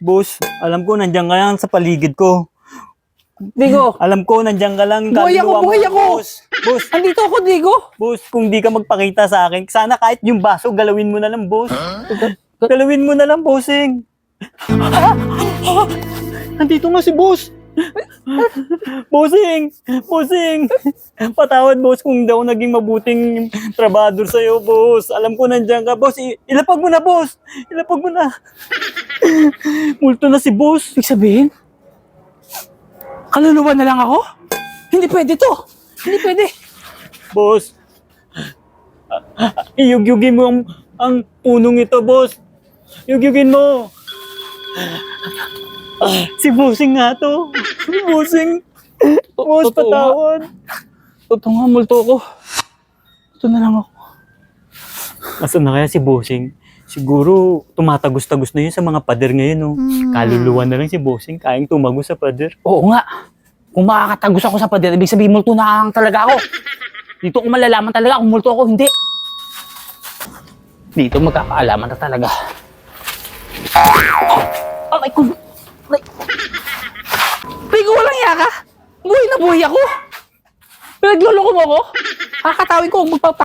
Boss, alam ko nandiyan ka lang sa paligid ko. Digo, Alam ko nandiyan ka lang. Buhay ako, kaluluwa mo, buhay ako! Boss, boss, andito ako, Digo. boss, kung di ka magpakita sa akin, sana kahit yung baso, galawin mo na lang, boss. Galawin mo na lang, bossing. Nandito nga si boss. bossing! Bossing! Patawad, boss, kung daw naging mabuting trabador sa'yo, boss. Alam ko nandiyan ka, boss. I- ilapag mo na, boss. Ilapag mo na. Multo na si boss. Ibig sabihin, kaluluwa na lang ako? Hindi pwede to. Hindi pwede. Boss, iyugyugin mo ang, ang punong ito, boss. Yugyugin mo. Si Bossing nga to. Si Bossing. Boss, Totoo nga. patawad. Totoo nga, multo ko. Ito na lang ako. Asan na kaya si Bossing? Siguro tumatagos-tagos na yun sa mga pader ngayon, no? Kaluluwa na lang si Bossing, kayang tumagos sa pader. Oo nga. Kung makakatagos ako sa pader, ibig sabihin multo na lang talaga ako. Dito ko malalaman talaga kung multo ako, hindi. Dito magkakaalaman na talaga. Oh, Aray ko. Buhay na buhay ako. Pinagloloko mo ako. Kakatawin ko magpapa